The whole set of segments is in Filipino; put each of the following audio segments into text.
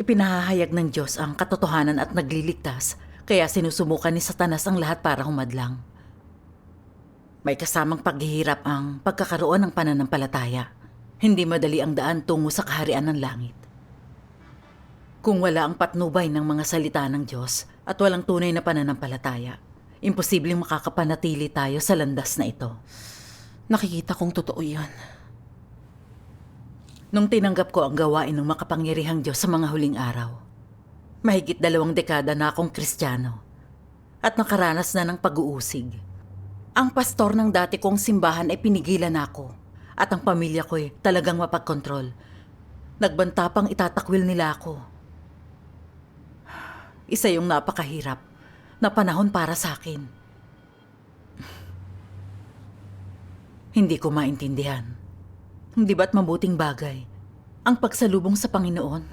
Ipinahahayag ng Diyos ang katotohanan at nagliligtas, kaya sinusumukan ni Satanas ang lahat para humadlang. May kasamang paghihirap ang pagkakaroon ng pananampalataya. Hindi madali ang daan tungo sa kaharian ng langit. Kung wala ang patnubay ng mga salita ng Diyos at walang tunay na pananampalataya, imposibleng makakapanatili tayo sa landas na ito. Nakikita kong totoo yan. Nung tinanggap ko ang gawain ng makapangyarihang Diyos sa mga huling araw, mahigit dalawang dekada na akong kristyano at nakaranas na ng pag-uusig. Ang pastor ng dati kong simbahan ay pinigilan ako at ang pamilya ko ay talagang mapagkontrol. Nagbanta pang itatakwil nila ako. Isa yung napakahirap na panahon para sa akin. Hindi ko maintindihan. Hindi ba't mabuting bagay ang pagsalubong sa Panginoon?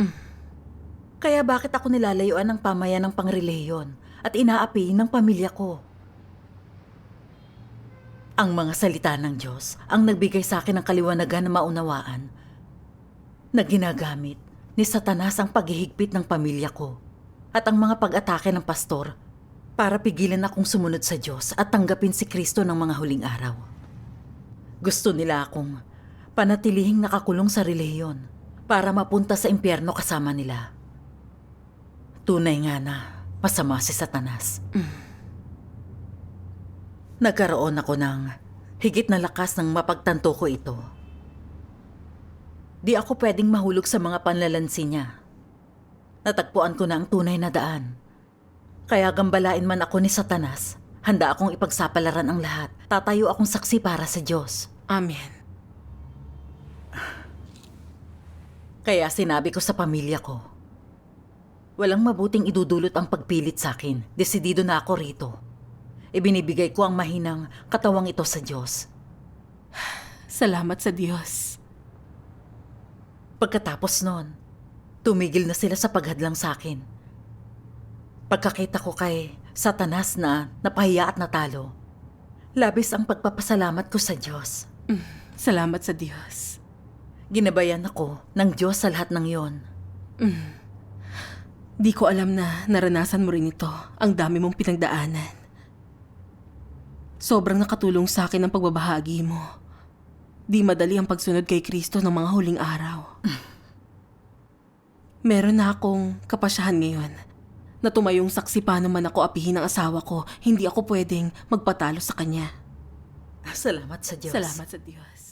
Kaya bakit ako nilalayuan ng pamayan ng pangreliyon at inaapi ng pamilya ko? Ang mga salita ng Diyos ang nagbigay sa akin ng kaliwanagan na maunawaan na ginagamit ni Satanas ang paghihigpit ng pamilya ko at ang mga pag-atake ng pastor para pigilan akong sumunod sa Diyos at tanggapin si Kristo ng mga huling araw. Gusto nila akong panatilihing nakakulong sa relihiyon para mapunta sa impyerno kasama nila. Tunay nga na masama si Satanas. Nagkaroon ako ng higit na lakas ng mapagtanto ko ito. Di ako pwedeng mahulog sa mga panlalansi niya. Natagpuan ko na ang tunay na daan. Kaya gambalain man ako ni Satanas, handa akong ipagsapalaran ang lahat. Tatayo akong saksi para sa Diyos. Amen. Kaya sinabi ko sa pamilya ko, walang mabuting idudulot ang pagpilit sa akin. Desidido na ako rito. Ibinibigay ko ang mahinang katawang ito sa Diyos. Salamat sa Diyos. Pagkatapos noon, tumigil na sila sa paghadlang sa akin. Pagkakita ko kay Satanas na napahiya at natalo, labis ang pagpapasalamat ko sa Diyos. Salamat sa Diyos. Ginabayan ako ng Diyos sa lahat ng yon. Di ko alam na naranasan mo rin ito. Ang dami mong pinagdaanan. Sobrang nakatulong sa akin ang pagbabahagi mo. Di madali ang pagsunod kay Kristo ng mga huling araw. Meron na akong kapasyahan ngayon na tumayong saksi paano man ako apihin ng asawa ko, hindi ako pwedeng magpatalo sa kanya. Salamat sa Diyos. Salamat sa Diyos.